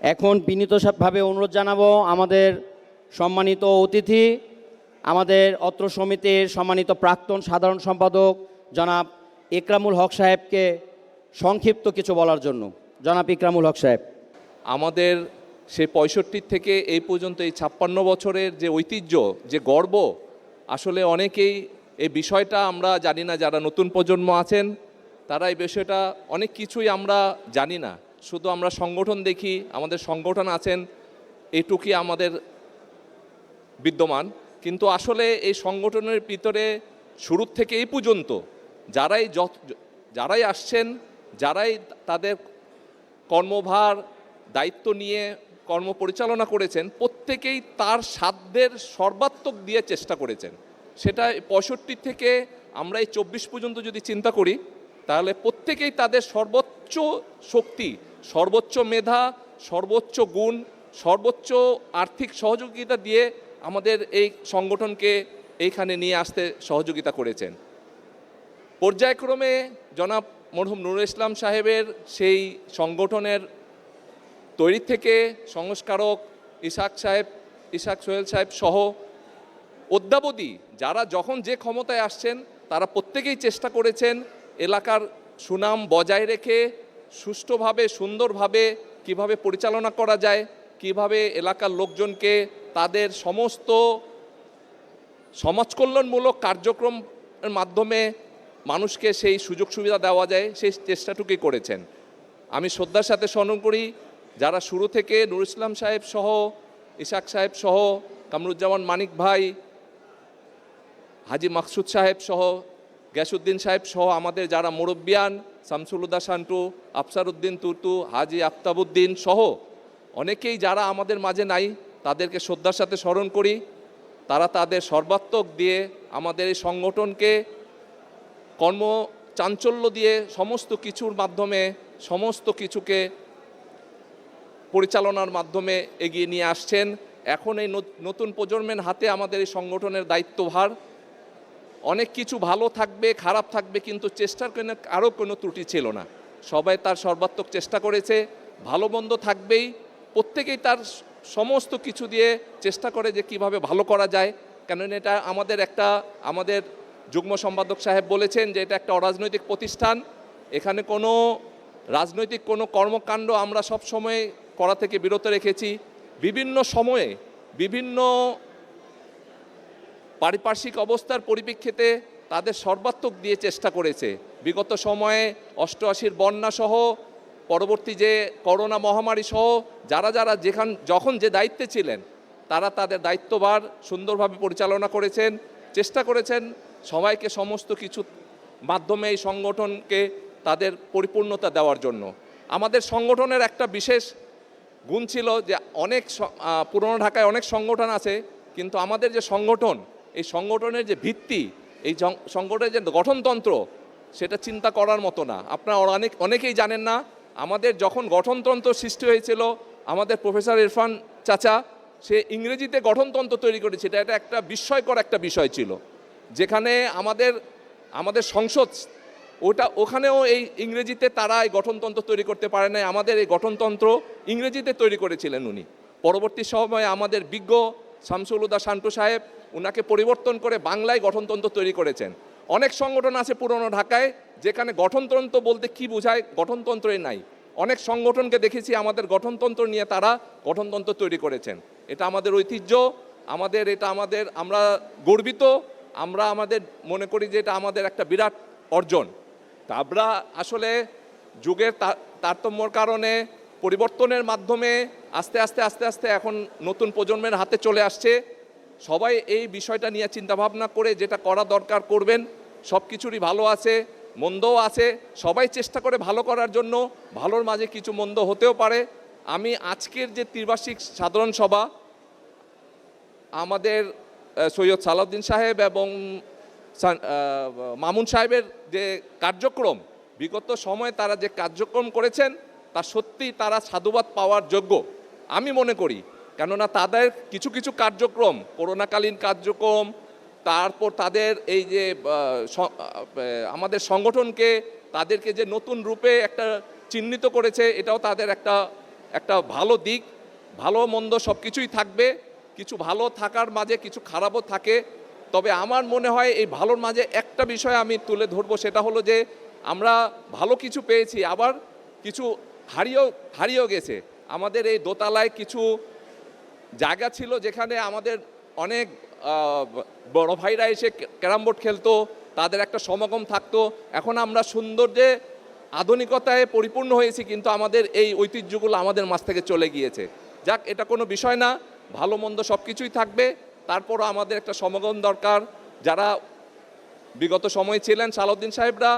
এখন বিনীতভাবে অনুরোধ জানাব আমাদের সম্মানিত অতিথি, আমাদের অত্র সমিতির সম্মানিত প্রাক্তন সাধারণ সম্পাদক জনাব ইকরামুল হক সাহেবকে সংক্ষিপ্ত কিছু বলার জন্য। জনাব ইকরামুল হক সাহেব। আমাদের সেই পঁয়ষট্টির থেকে এই পর্যন্ত এই ছাপ্পান্ন বছরের যে ঐতিহ্য, যে গর্ব, আসলে অনেকেই এই বিষয়টা আমরা জানি না, যারা নতুন প্রজন্ম আছেন, তারা এই বিষয়টা অনেক কিছুই আমরা জানি না। শুধু আমরা সংগঠন দেখি, আমাদের সংগঠন আছেন, এটুকুই আমাদের বিদ্যমান। কিন্তু আসলে এই সংগঠনের ভিতরে শুরুর থেকে এই পর্যন্ত যারাই যারাই আসছেন, যারাই তাদের কর্মভার, দায়িত্ব নিয়ে কর্ম পরিচালনা করেছেন, প্রত্যেকেই তার সাধ্যের সর্বাত্মক দিয়ে চেষ্টা করেছেন। সেটা পঁয়ষট্টি থেকে আমরা এই চব্বিশ পর্যন্ত যদি চিন্তা করি, তাহলে প্রত্যেকেই তাদের সর্বোচ্চ শক্তি সর্বোচ্চ মেধা, সর্বোচ্চ গুণ, সর্বোচ্চ আর্থিক সহযোগিতা দিয়ে আমাদের এই সংগঠনকে এইখানে নিয়ে আসতে সহযোগিতা করেছেন। পর্যায়ক্রমে জনাব মরহুম নুরুল ইসলাম সাহেবের সেই সংগঠনের তৈরি থেকে সংস্কারক ইসাক সাহেব ইসাক সোহেল সাহেব সহ অদ্যাবধি যারা যখন যে ক্ষমতায় আসছেন, তারা প্রত্যেকেই চেষ্টা করেছেন এলাকার সুনাম বজায় রেখে সুষ্ঠুভাবে, সুন্দরভাবে কীভাবে পরিচালনা করা যায়, কীভাবে এলাকার লোকজনকে তাদের সমস্ত সমাজ কল্যাণমূলক কার্যক্রমের মাধ্যমে মানুষকে সেই সুযোগ সুবিধা দেওয়া যায়, সেই চেষ্টাটুকুই করেছেন। আমি শ্রদ্ধার সাথে স্মরণ করি, যারা শুরু থেকে নুর ইসলাম সাহেব সহ ইসাক সাহেব সহ, কামরুজ্জামান মানিক ভাই, হাজি মাকসুদ সাহেব সহ গ্যাসুদ্দিন সাহেব সহ আমাদের যারা মুরব্বিয়ান, শামসুলুদ্দা শান্টু, আফসারউদ্দিন তুতু হাজি আফতাবুদ্দিন সহ অনেকেই যারা আমাদের মাঝে নাই, তাদেরকে শ্রদ্ধার সাথে স্মরণ করি। তারা তাদের সর্বাত্মক দিয়ে আমাদের এই সংগঠনকে কর্ম চাঞ্চল্য দিয়ে সমস্ত কিছুর মাধ্যমে, সমস্ত কিছুকে পরিচালনার মাধ্যমে এগিয়ে নিয়ে আসছেন। এখন এই নত- নতুন প্রজন্মের হাতে আমাদের এই সংগঠনের দায়িত্বভার। অনেক কিছু ভালো থাকবে, খারাপ থাকবে, কিন্তু চেষ্টার কোনো আরও কোনো ত্রুটি ছিল না। সবাই তার সর্বাত্মক চেষ্টা করেছে, ভালো মন্দ থাকবেই, প্রত্যেকেই তার সমস্ত কিছু দিয়ে চেষ্টা করে যে কীভাবে ভালো করা যায়। কেননা এটা আমাদের একটা, আমাদের যুগ্ম সম্পাদক সাহেব বলেছেন যে এটা একটা অরাজনৈতিক প্রতিষ্ঠান। এখানে কোনো রাজনৈতিক কোনো কর্মকাণ্ড আমরা সব সময় করা থেকে বিরত রেখেছি। বিভিন্ন সময়ে বিভিন্ন পারিপার্শ্বিক অবস্থার পরিপ্রেক্ষিতে তাদের সর্বাত্মক দিয়ে চেষ্টা করেছে। বিগত সময়ে অষ্টআশির বন্যা সহ, পরবর্তী যে করোনা মহামারী সহ, যারা যারা যেখান, যখন যে দায়িত্বে ছিলেন, তারা তাদের দায়িত্বভার সুন্দরভাবে পরিচালনা করেছেন, চেষ্টা করেছেন সবাইকে সমস্ত কিছু মাধ্যমে এই সংগঠনকে তাদের পরিপূর্ণতা দেওয়ার জন্য। আমাদের সংগঠনের একটা বিশেষ গুণ ছিল যে অনেক পুরনো ঢাকায় অনেক সংগঠন আছে, কিন্তু আমাদের যে সংগঠন এই সংগঠনের যে ভিত্তি, এই সংগঠনের যে গঠনতন্ত্র, সেটা চিন্তা করার মতো না। আপনারা অনেক, অনেকেই জানেন না, আমাদের যখন গঠনতন্ত্র সৃষ্টি হয়েছিল, আমাদের প্রফেসর ইরফান চাচা, সে ইংরেজিতে গঠনতন্ত্র তৈরি করেছে। এটা এটা একটা বিস্ময়কর একটা বিষয় ছিল। যেখানে আমাদের আমাদের সংসদ, ওটা, ওখানেও এই ইংরেজিতে তারা এই গঠনতন্ত্র তৈরি করতে পারে নাই। আমাদের এই গঠনতন্ত্র ইংরেজিতে তৈরি করেছিলেন উনি। পরবর্তী সময়ে আমাদের বিজ্ঞ শামসুলুদা শান্টু সাহেব উনাকে পরিবর্তন করে বাংলায় গঠনতন্ত্র তৈরি করেছেন। অনেক সংগঠন আছে পুরনো ঢাকায়, যেখানে গঠনতন্ত্র বলতে কি বোঝায় গঠনতন্ত্রই নাই। অনেক সংগঠনকে দেখেছি আমাদের গঠনতন্ত্র নিয়ে তারা গঠনতন্ত্র তৈরি করেছেন। এটা আমাদের ঐতিহ্য, আমাদের এটা আমাদের, আমরা গর্বিত, আমরা আমাদের মনে করি যে এটা আমাদের একটা বিরাট অর্জন। তা আমরা আসলে যুগের তারতম্যর কারণে, পরিবর্তনের মাধ্যমে আস্তে আস্তে আস্তে আস্তে এখন নতুন প্রজন্মের হাতে চলে আসছে। সবাই এই বিষয়টা নিয়ে চিন্তাভাবনা করে যেটা করা দরকার করবেন, সব কিছুরই ভালো আছে, মন্দও আছে, সবাই চেষ্টা করে ভালো করার জন্য ভালোর মাঝে কিছু মন্দ হতেও পারে। আমি আজকের যে ত্রিবার্ষিক সাধারণ সভা, আমাদের সৈয়দ সালাউদ্দিন সাহেব এবং মামুন সাহেবের যে কার্যক্রম, বিগত সময়ে তারা যে কার্যক্রম করেছেন, তা সত্যি তারা সাধুবাদ পাওয়ার যোগ্য। আমি মনে করি কেননা তাদের কিছু কিছু কার্যক্রম, করোনাকালীন কার্যক্রম, তারপর তাদের এই যে আমাদের সংগঠনকে তাদেরকে যে নতুন রূপে একটা চিহ্নিত করেছে, এটাও তাদের একটা একটা ভালো দিক। ভালো মন্দ সব কিছুই থাকবে, কিছু ভালো থাকার মাঝে কিছু খারাপও থাকে। তবে আমার মনে হয় এই ভালোর মাঝে একটা বিষয় আমি তুলে ধরবো, সেটা হলো যে আমরা ভালো কিছু পেয়েছি, আবার কিছু হারিয়েও হারিয়েও গেছে। আমাদের এই দোতলায় কিছু জায়গা ছিল যেখানে আমাদের অনেক বড় ভাইরা এসে ক্যারাম বোর্ড খেলতো, তাদের একটা সমাগম থাকতো। এখন আমরা সৌন্দর্যে, আধুনিকতায় পরিপূর্ণ হয়েছি, কিন্তু আমাদের এই ঐতিহ্যগুলো আমাদের মাছ থেকে চলে গিয়েছে। যাক, এটা কোনো বিষয় না, ভালো মন্দ সব কিছুই থাকবে। তারপরও আমাদের একটা সমাগম দরকার। যারা বিগত সময়ে ছিলেন সালাউদ্দিন সাহেবরা,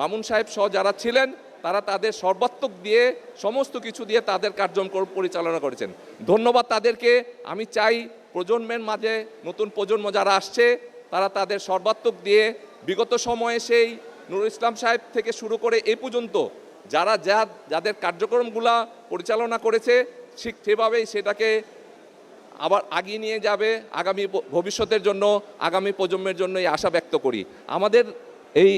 মামুন সাহেব সহ যারা ছিলেন তারা তাদের সর্বাত্মক দিয়ে, সমস্ত কিছু দিয়ে তাদের কার্যক্রম পরিচালনা করেছেন। ধন্যবাদ তাদেরকে। আমি চাই প্রজন্মের মাঝে নতুন প্রজন্ম যারা আসছে, তারা তাদের সর্বাত্মক দিয়ে বিগত সময়ে সেই নুরুল ইসলাম সাহেব থেকে শুরু করে এ পর্যন্ত যারা যা, যাদের কার্যক্রমগুলা পরিচালনা করেছে, ঠিক সেভাবেই সেটাকে আবার আগিয়ে নিয়ে যাবে। আগামী ভবিষ্যতের জন্য, আগামী প্রজন্মের জন্য এই আশা ব্যক্ত করি। আমাদের এই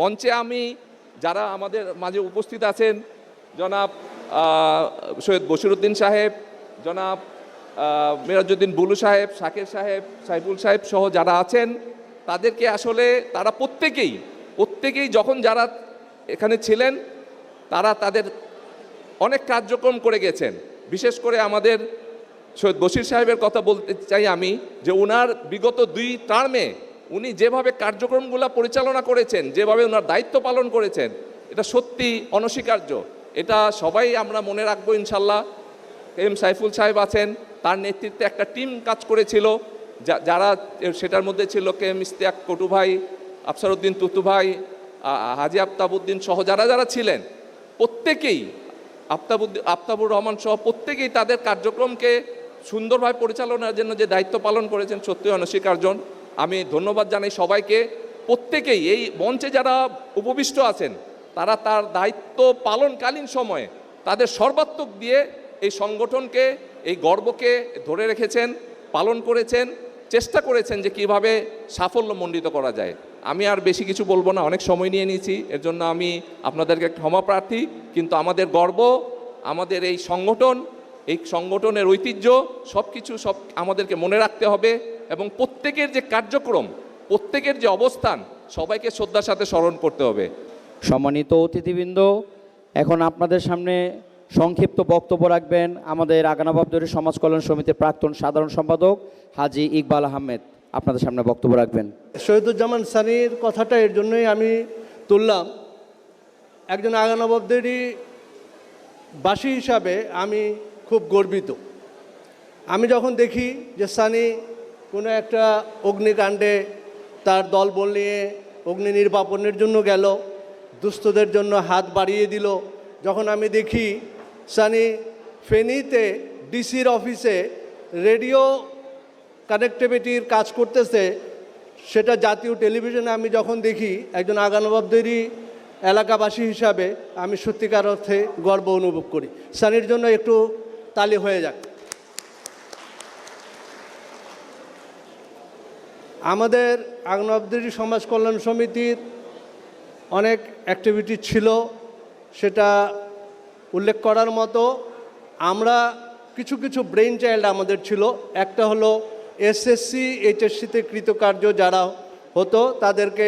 মঞ্চে আমি যারা আমাদের মাঝে উপস্থিত আছেন, জনাব সৈয়দ বশিরুদ্দিন সাহেব, জনাব মিরাজুদ্দিন বুলু সাহেব, শাকের সাহেব, সাইফুল সাহেব সহ যারা আছেন, তাদেরকে আসলে তারা প্রত্যেকেই প্রত্যেকেই যখন যারা এখানে ছিলেন, তারা তাদের অনেক কার্যক্রম করে গেছেন। বিশেষ করে আমাদের সৈয়দ বশির সাহেবের কথা বলতে চাই আমি, যে ওনার বিগত দুই টার্মে উনি যেভাবে কার্যক্রমগুলো পরিচালনা করেছেন, যেভাবে ওনার দায়িত্ব পালন করেছেন, এটা সত্যি অনস্বীকার্য। এটা সবাই আমরা মনে রাখব ইনশাল্লাহ। এম সাইফুল সাহেব আছেন, তার নেতৃত্বে একটা টিম কাজ করেছিল যারা সেটার মধ্যে ছিল কে এম ইস্তিয়াক কটু ভাই, আফসারউদ্দিন তুতু ভাই হাজি আফতাবুদ্দিন সহ যারা যারা ছিলেন, প্রত্যেকেই আফতাবুদ্দিন আফতাবুর রহমান সহ প্রত্যেকেই তাদের কার্যক্রমকে সুন্দরভাবে পরিচালনার জন্য যে দায়িত্ব পালন করেছেন সত্যি অনস্বীকার্য। আমি ধন্যবাদ জানাই সবাইকে। প্রত্যেকেই এই মঞ্চে যারা উপবিষ্ট আছেন, তারা তার দায়িত্ব পালনকালীন সময়ে তাদের সর্বাত্মক দিয়ে এই সংগঠনকে, এই গর্বকে ধরে রেখেছেন, পালন করেছেন, চেষ্টা করেছেন যে কীভাবে সাফল্যমণ্ডিত করা যায়। আমি আর বেশি কিছু বলব না, অনেক সময় নিয়ে নিয়েছি, এর জন্য আমি আপনাদেরকে ক্ষমা প্রার্থী, কিন্তু আমাদের গর্ব, আমাদের এই সংগঠন এই সংগঠনের ঐতিহ্য সব কিছু সব আমাদেরকে মনে রাখতে হবে এবং প্রত্যেকের যে কার্যক্রম প্রত্যেকের যে অবস্থান সবাইকে শ্রদ্ধার সাথে স্মরণ করতে হবে। সম্মানিত অতিথিবৃন্দ এখন আপনাদের সামনে সংক্ষিপ্ত বক্তব্য রাখবেন আমাদের আগানাবাবদরি সমাজ কল্যাণ সমিতির প্রাক্তন সাধারণ সম্পাদক হাজি ইকবাল আহমেদ। আপনাদের সামনে বক্তব্য রাখবেন। শহীদুজ্জামান সানির কথাটা এর জন্যই আমি তুললাম। একজন আগানবাবদেরই বাসী হিসাবে আমি খুব গর্বিত। আমি যখন দেখি যে সানি কোনো একটা অগ্নিকাণ্ডে তার দলবল নিয়ে অগ্নি নির্বাপনের জন্য গেল, দুস্থদের জন্য হাত বাড়িয়ে দিল, যখন আমি দেখি সানি ফেনীতে ডিসির অফিসে রেডিও কানেক্টিভিটির কাজ করতেছে, সেটা জাতীয় টেলিভিশনে আমি যখন দেখি একজন আগানবাবদেরই এলাকাবাসী হিসাবে আমি সত্যিকার অর্থে গর্ব অনুভব করি। সানির জন্য একটু তালি হয়ে যাক। আমাদের আগানবাবদেরী সমাজ কল্যাণ সমিতির অনেক অ্যাক্টিভিটি ছিল, সেটা উল্লেখ করার মতো আমরা কিছু কিছু ব্রেন চাইল্ড আমাদের ছিল। একটা হলো এসএসসি এইচএসসিতে কৃতকার্য যারা হতো, তাদেরকে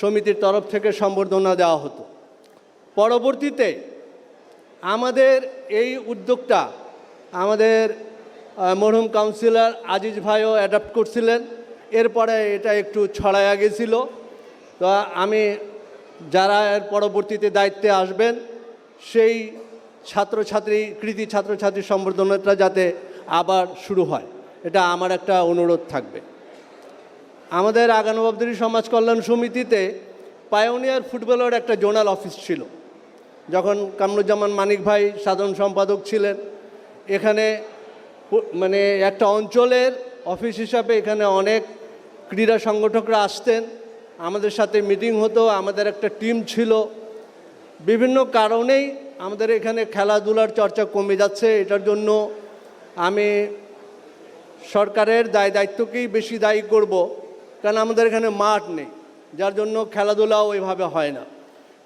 সমিতির তরফ থেকে সম্বর্ধনা দেওয়া হতো। পরবর্তীতে আমাদের এই উদ্যোগটা আমাদের মরহুম কাউন্সিলর আজিজ ভাইও অ্যাডাপ্ট করছিলেন। এরপরে এটা একটু ছড়ায়া গেছিল। তো আমি, যারা এর পরবর্তীতে দায়িত্বে আসবেন, সেই ছাত্রছাত্রী, কৃতি ছাত্রছাত্রী সম্বর্ধনাটা যাতে আবার শুরু হয়, এটা আমার একটা অনুরোধ থাকবে। আমাদের আগানবাবদী সমাজ কল্যাণ সমিতিতে পায়োনিয়ার ফুটবলের একটা জোনাল অফিস ছিল। যখন কামরুজ্জামান মানিক ভাই সাধারণ সম্পাদক ছিলেন এখানে মানে একটা অঞ্চলের অফিস হিসাবে এখানে অনেক ক্রীড়া সংগঠকরা আসতেন। আমাদের সাথে মিটিং হতো, আমাদের একটা টিম ছিল। বিভিন্ন কারণেই আমাদের এখানে খেলাধুলার চর্চা কমে যাচ্ছে। এটার জন্য আমি সরকারের দায়, দায়িত্বকেই বেশি দায়ী করব। কারণ আমাদের এখানে মাঠ নেই, যার জন্য খেলাধুলাও ওইভাবে হয় না।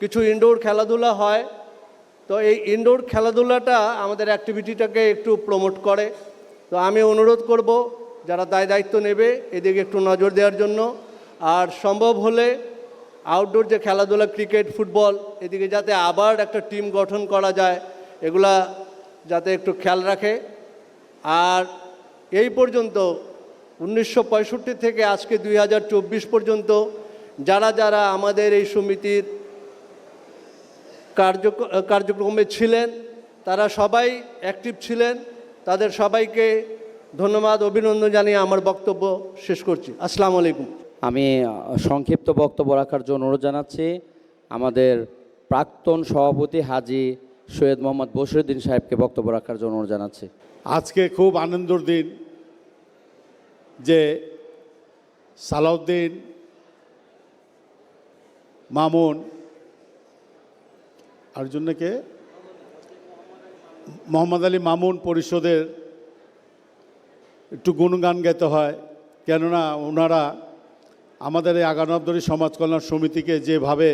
কিছু ইনডোর খেলাধুলা হয় তো এই ইনডোর খেলাধুলাটা আমাদের অ্যাক্টিভিটিটাকে একটু প্রমোট করে। তো আমি অনুরোধ করব, যারা দায় দায়িত্ব নেবে, এদিকে একটু নজর দেওয়ার জন্য। আর সম্ভব হলে আউটডোর যে খেলাধুলা ক্রিকেট ফুটবল এদিকে যাতে আবার একটা টিম গঠন করা যায়, এগুলা যাতে একটু খেয়াল রাখে। আর এই পর্যন্ত উনিশশো পঁয়ষট্টি থেকে আজকে দুই হাজার চব্বিশ পর্যন্ত যারা যারা আমাদের এই সমিতির কার্য কার্যক্রমে ছিলেন তারা সবাই অ্যাক্টিভ ছিলেন তাদের সবাইকে ধন্যবাদ অভিনন্দন জানিয়ে আমার বক্তব্য শেষ করছি। আসসালামু আলাইকুম। আমি সংক্ষিপ্ত বক্তব্য রাখার জন্য অনুরোধ জানাচ্ছি। আমাদের প্রাক্তন সভাপতি হাজি সৈয়দ মোহাম্মদ বসিরুদ্দিন সাহেবকে বক্তব্য রাখার জন্য অনুরোধ জানাচ্ছি। আজকে খুব আনন্দের দিন যে সালাউদ্দিন মামুন আর জন্য কে? মোহাম্মদ আলী মামুন পরিষদের একটু গুণগান গাইতে হয়। কেননা ওনারা আমাদের এই আগানবদরী সমাজ কল্যাণ সমিতিকে যেভাবে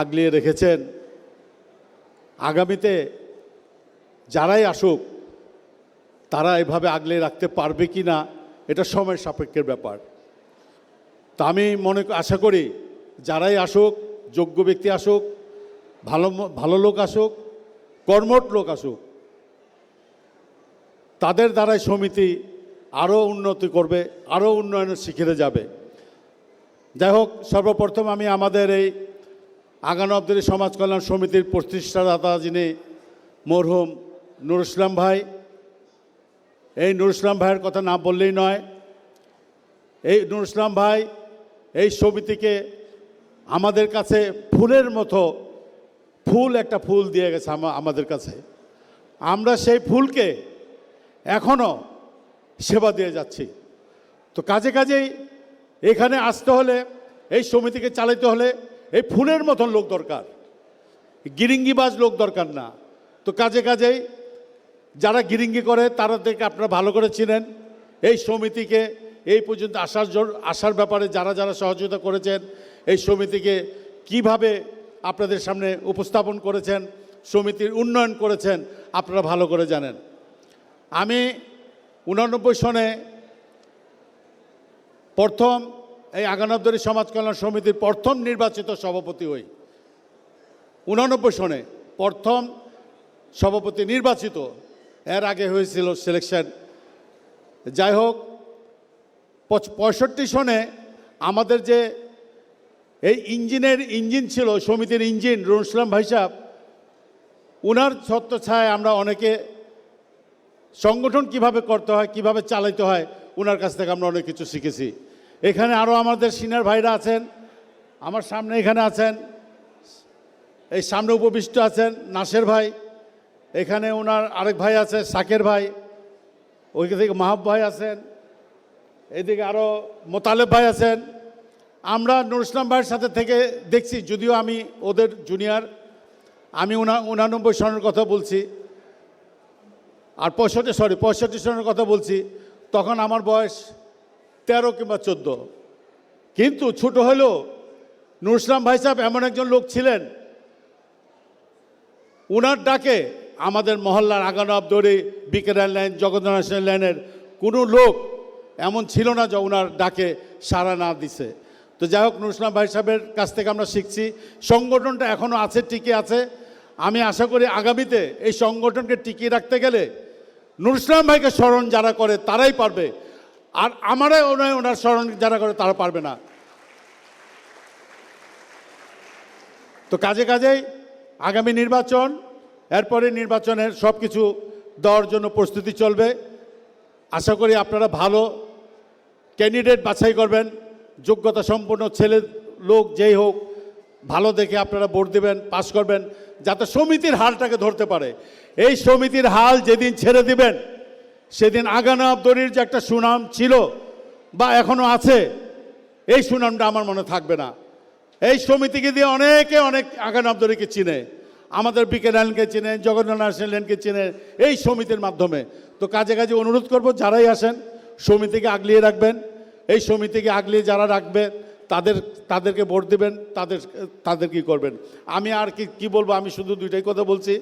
আগলিয়ে রেখেছেন, আগামীতে যারাই আসুক, তারা এভাবে আগলে রাখতে পারবে কি না, এটা সময় সাপেক্ষের ব্যাপার। তা আমি মনে আশা করি যারাই আসুক, যোগ্য ব্যক্তি আসুক ভালো ভালো লোক আসুক কর্মট লোক আসুক, তাদের দ্বারাই সমিতি আরও উন্নতি করবে আরও উন্নয়নের শিখিরে যাবে। যাই হোক, সর্বপ্রথম আমি আমাদের এই আগানো আব্দুল সমাজ কল্যাণ সমিতির প্রতিষ্ঠাদাতা যিনি মরহুম নুর ইসলাম ভাই, এই নুর ইসলাম ভাইয়ের কথা না বললেই নয়, এই নুর ইসলাম ভাই এই সমিতিকে আমাদের কাছে ফুলের মতো ফুল একটা ফুল দিয়ে গেছে আমাদের কাছে। আমরা সেই ফুলকে এখনও সেবা দিয়ে যাচ্ছি। তো কাজে কাজেই এখানে আসতে হলে, এই সমিতিকে চালাতে হলে এই ফুলের মতন লোক দরকার। গিরিঙ্গিবাজ লোক দরকার না। তো কাজে কাজেই যারা গিরিঙ্গি করে তারা তাদেরকে আপনারা ভালো করে চিনেন। এই সমিতিকে এই পর্যন্ত আসার আসার ব্যাপারে যারা যারা সহযোগিতা করেছেন, এই সমিতিকে কীভাবে আপনাদের সামনে উপস্থাপন করেছেন, সমিতির উন্নয়ন করেছেন, আপনারা ভালো করে জানেন। আমি উনানব্বই সনে প্রথম এই আগানবদরী সমাজ কল্যাণ সমিতির প্রথম নির্বাচিত সভাপতি হই। উনানব্বই সনে প্রথম সভাপতি নির্বাচিত, এর আগে হয়েছিল সিলেকশন যাই হোক পঁয়ষট্টি সনে আমাদের যে এই ইঞ্জিনের ইঞ্জিন ছিল, সমিতির ইঞ্জিন রুসলাম ভাই সাহেব। উনার ছত্র ছায় আমরা অনেকে সংগঠন কীভাবে করতে হয়, কীভাবে চালাইতে হয় ওনার কাছ থেকে আমরা অনেক কিছু শিখেছি। এখানে আরও আমাদের সিনিয়র ভাইরা আছেন, আমার সামনে এখানে আছেন, এই সামনে উপবিষ্ট আছেন নাসের ভাই, এখানে ওনার আরেক ভাই আছে, সাকের ভাই ওইখান থেকে মাহাব ভাই আছেন, এদিকে আরও মোতালেব ভাই আছেন আমরা নুর ইসলাম ভাইয়ের সাথে থেকে দেখছি, যদিও আমি ওদের জুনিয়র আমি উনা, উনানব্বই সনের কথা বলছি। আর পঁয়ষট্টি সরি পঁয়ষট্টি সনের কথা বলছি, তখন আমার বয়স তেরো কিংবা চোদ্দ। কিন্তু ছোট হলেও নুর ইসলাম ভাই সাহেব এমন একজন লোক ছিলেন, উনার ডাকে আমাদের মহল্লার আগানো আবদরি বিকেরান লাইন, জগন্নাথ লাইনের কোনো লোক এমন ছিল না যে ওনার ডাকে সাড়া না দিছে। তো যাই হোক নুর ইসলাম ভাই সাহেবের কাছ থেকে আমরা শিখছি। সংগঠনটা এখনও আছে, টিকে আছে। আমি আশা করি আগামীতে এই সংগঠনকে টিকিয়ে রাখতে গেলে নুর ইসলাম ভাইকে স্মরণ যারা করে, তারাই পারবে। আর আমারাই ওনার ওনার স্মরণ যারা করে, তারা পারবে না। তো কাজে কাজেই আগামী নির্বাচন, এরপরে নির্বাচনের সব কিছু দেওয়ার জন্য প্রস্তুতি চলবে। আশা করি আপনারা ভালো ক্যান্ডিডেট বাছাই করবেন। যোগ্যতা সম্পন্ন ছেলে লোক যেই হোক, ভালো দেখে আপনারা ভোট দেবেন পাস করবেন, যাতে সমিতির হালটাকে ধরতে পারে। এই সমিতির হাল যেদিন ছেড়ে দিবেন, সেদিন আগানা আবদরির যে একটা সুনাম ছিল বা এখনও আছে, এই সুনামটা আমার মনে থাকবে না। এই সমিতিকে দিয়ে অনেকে অনেক আগান আবদরিকে চিনে। আমাদের বিকে লাইনকে চিনে, জগন্নাথ নার্সিং লাইনকে চিনে, এই সমিতির মাধ্যমে। তো কাজে কাজে অনুরোধ করব, যারাই আসেন, সমিতিকে আগলিয়ে রাখবেন। এই সমিতিকে আগলিয়ে যারা রাখবে, তাদের, তাদেরকে ভোট দেবেন, তাদের তাদের কি করবেন? আমি আর কি কি বলব? আমি শুধু দুইটাই কথা বলছি।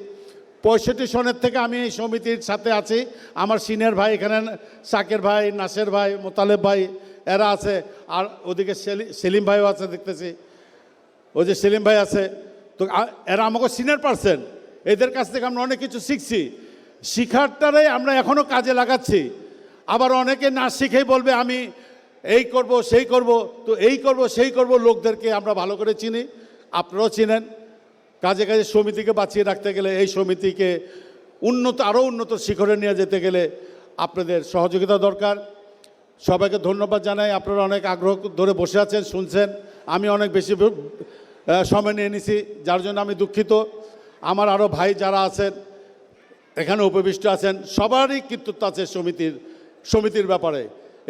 পঁয়ষট্টি সনের থেকে আমি এই সমিতির সাথে আছি। আমার সিনিয়র ভাই এখানে, সাকের ভাই, নাসের ভাই, মোতালেব ভাই, এরা আছে। আর ওদিকে সেলি- সেলিম ভাইও আছে দেখতেছি। ওই যে সেলিম ভাই আছে। তো এরা আমাকে সিনিয়র পার্সন। এদের কাছ থেকে আমরা অনেক কিছু শিখছি। শিখারটারাই আমরা এখনও কাজে লাগাচ্ছি। আবার অনেকে না শিখেই বলবে আমি এই করব, সেই করব, তো এই করব, সেই করব, লোকদেরকে আমরা ভালো করে চিনি। আপনারাও চিনেন। কাজে কাজে সমিতিকে বাঁচিয়ে রাখতে গেলে, এই সমিতিকে উন্নত, আরও উন্নত শিখরে নিয়ে যেতে গেলে আপনাদের সহযোগিতা দরকার। সবাইকে ধন্যবাদ জানাই। আপনারা অনেক আগ্রহ ধরে বসে আছেন, শুনছেন। আমি অনেক বেশি সময় নিয়ে নিছি, যার জন্য আমি দুঃখিত। আমার আরও ভাই যারা আছেন, এখানে উপবিষ্ট আছেন, সবারই কৃতিত্ব আছে সমিতির সমিতির ব্যাপারে।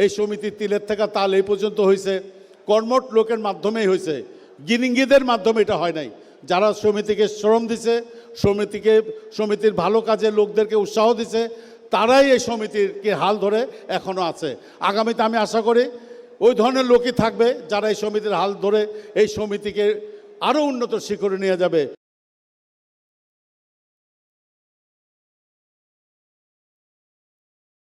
এই সমিতির তিলের থেকে তাল এই পর্যন্ত হয়েছে কর্মট লোকের মাধ্যমেই হয়েছে গিরিঙ্গিদের মাধ্যমে এটা হয় নাই। যারা সমিতিকে শ্রম দিছে, সমিতিকে, সমিতির ভালো কাজে লোকদেরকে উৎসাহ দিছে, তারাই এই সমিতির কি হাল ধরে এখনও আছে। আগামীতে আমি আশা করি ওই ধরনের লোকই থাকবে যারা এই সমিতির হাল ধরে এই সমিতিকে আরও উন্নত শিখরে নিয়ে যাবে।